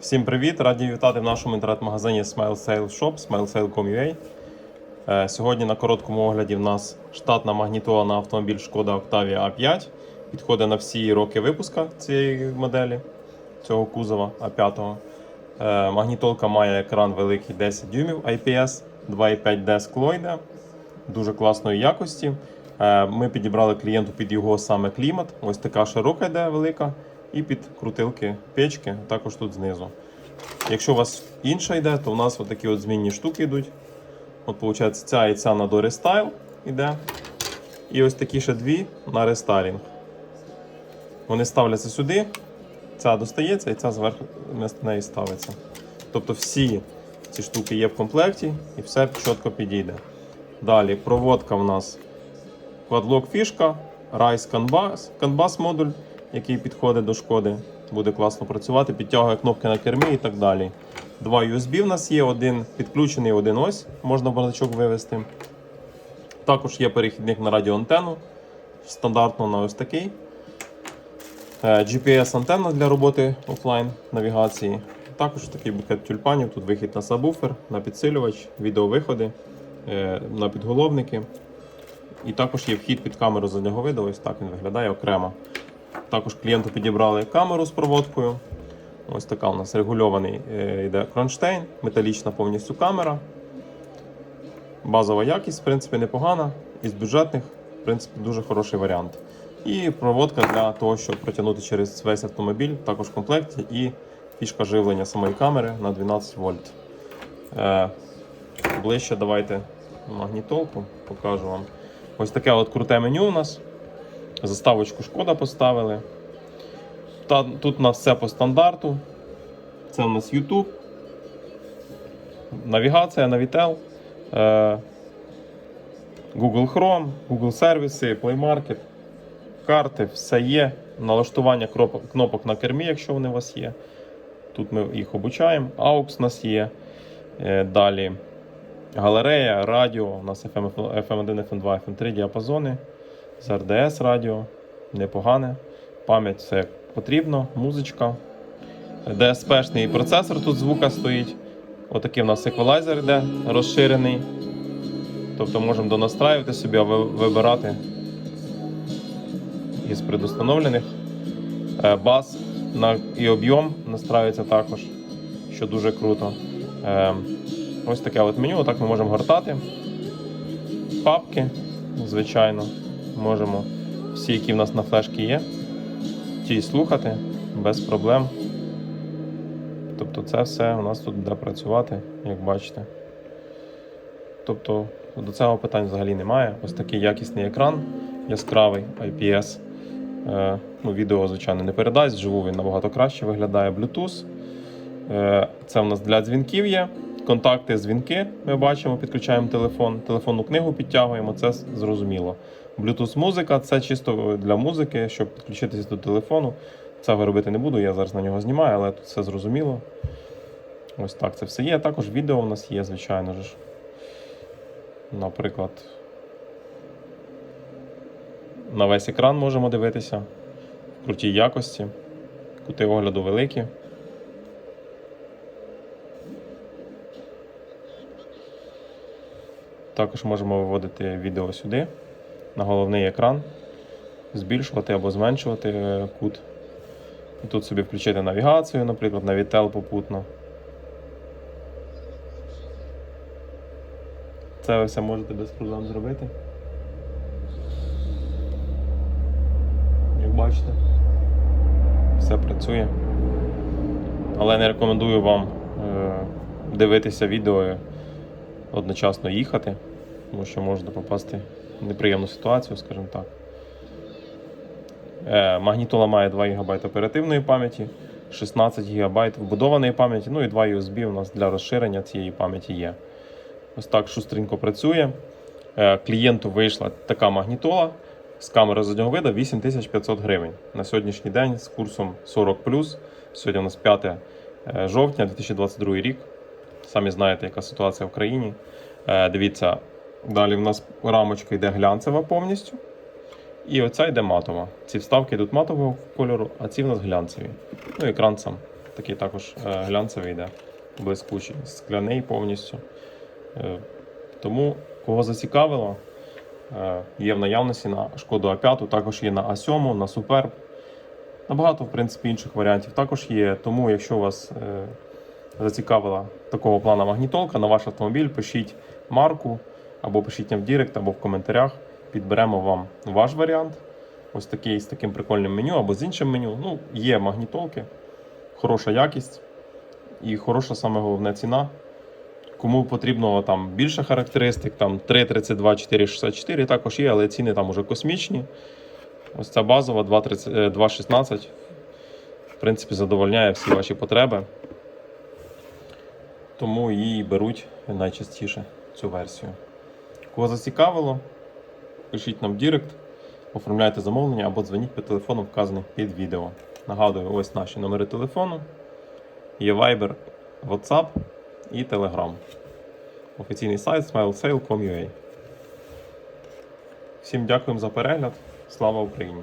Всім привіт! Раді вітати в нашому інтернет-магазині Smile Sale Shop, smilesale.com.ua. Е, Сьогодні на короткому огляді в нас штатна магнітола на автомобіль Шкода Octavia A5. Підходить на всі роки випуска цієї моделі, цього кузова А5. Е, Магнітолка має екран великий 10 дюймів IPS, 2,5D скло дуже класної якості. Е, Ми підібрали клієнту під його саме клімат. Ось така широка йде велика. І під крутилки печки, також тут знизу. Якщо у вас інша йде, то у нас такі змінні штуки йдуть. От, виходить, ця і ця на до рестайл йде. І ось такі ще дві на рестайлінг. Вони ставляться сюди, ця достається і ця зверху вместо неї ставиться. Тобто всі ці штуки є в комплекті і все чітко підійде. Далі проводка в нас Quadlock фішка, Rise Canvas, Canvas модуль, який підходить до шкоди. Буде класно працювати, підтягує кнопки на кермі і так далі. Два USB в нас є, один підключений, один ось, можна бардачок вивести. Також є перехідник на радіоантенну, стандартно на ось такий. Е, GPS-антенна для роботи офлайн навігації. Також такий букет тюльпанів, тут вихід на сабвуфер, на підсилювач, відеовиходи, е, на підголовники. І також є вхід під камеру заднього виду, ось так він виглядає окремо. Також клієнту підібрали камеру з проводкою. Ось така у нас регульований е, йде кронштейн, металічна повністю камера. Базова якість, в принципі, непогана. Із бюджетних, в принципі, дуже хороший варіант. І проводка для того, щоб протягнути через весь автомобіль, також в комплекті, і фішка живлення самої камери на 12 вольт. Е, ближче давайте магнітолку покажу вам. Ось таке от круте меню у нас. Заставочку шкода поставили. Та, тут у нас все по стандарту. Це у нас YouTube. Навігація, Navitel. Е, Google Chrome, Google сервіси, Play Market, карти, все є. Налаштування кнопок на кермі, якщо вони у вас є. Тут ми їх обучаємо. AUX у нас є. Е, Далі галерея, радіо, у нас FM, FM1, FM2, FM3 діапазони. З RDS радіо, непогане. Пам'ять все як потрібно, музичка. DSP-шний процесор тут звука стоїть. Отакий в нас еквалайзер йде розширений. Тобто можемо донастраювати собі, а вибирати із предустановлених. Е, Бас і об'єм настраюється також, що дуже круто. Е, Ось таке от меню, отак ми можемо гортати. Папки, звичайно, можемо всі, які в нас на флешці є, ті слухати без проблем. Тобто це все у нас тут буде працювати, як бачите. Тобто до цього питань взагалі немає. Ось такий якісний екран, яскравий IPS. Е, ну, відео, звичайно, не передасть, вживу він набагато краще виглядає Bluetooth. Е, це у нас для дзвінків є. Контакти, дзвінки ми бачимо, підключаємо телефон, телефонну книгу підтягуємо, це зрозуміло. Bluetooth музика це чисто для музики, щоб підключитися до телефону. Цього робити не буду, я зараз на нього знімаю, але тут все зрозуміло. Ось так це все є. Також відео у нас є, звичайно ж. Наприклад, на весь екран можемо дивитися в крутій якості, кути огляду великі. Також можемо виводити відео сюди, на головний екран, збільшувати або зменшувати е, кут. І тут собі включити навігацію, наприклад, на Vitel попутно. Це ви все можете без проблем зробити. Як бачите, все працює. Але не рекомендую вам е, дивитися відео і одночасно їхати, тому що можна попасти неприємну ситуацію, скажімо так. Е, Магнітола має 2 ГБ оперативної пам'яті, 16 ГБ вбудованої пам'яті, ну і 2 USB у нас для розширення цієї пам'яті є. Ось так шустренько працює. Е, Клієнту вийшла така магнітола з камери заднього виду 8500 гривень. На сьогоднішній день з курсом 40. Сьогодні у нас 5 е, жовтня 2022 рік. Самі знаєте, яка ситуація в країні. Дивіться, далі в нас рамочка йде глянцева повністю. І оця йде матова. Ці вставки йдуть матового кольору, а ці в нас глянцеві. Ну, екран сам такий також е, глянцевий йде, блискучий, скляний повністю. Е, Тому, кого зацікавило, е, є в наявності на шкоду А5, також є на А7, на Superb. Набагато, в принципі, інших варіантів також є. Тому, якщо вас е, зацікавила такого плана магнітолка на ваш автомобіль, пишіть марку або пишіть нам в Дірект, або в коментарях. Підберемо вам ваш варіант. Ось такий з таким прикольним меню або з іншим меню. Ну, є магнітолки, хороша якість і хороша саме головне ціна. Кому потрібно там більше характеристик, там 332, 464 також є, але ціни там уже космічні. Ось ця базова 2.30 е, 2.16. В принципі, задовольняє всі ваші потреби. Тому її беруть найчастіше цю версію. Кого зацікавило, пишіть нам в Дірект, оформляйте замовлення або дзвоніть по телефону, вказаний під відео. Нагадую, ось наші номери телефону. Є Viber, WhatsApp і Telegram. Офіційний сайт smilesale.com.ua Всім дякуємо за перегляд. Слава Україні!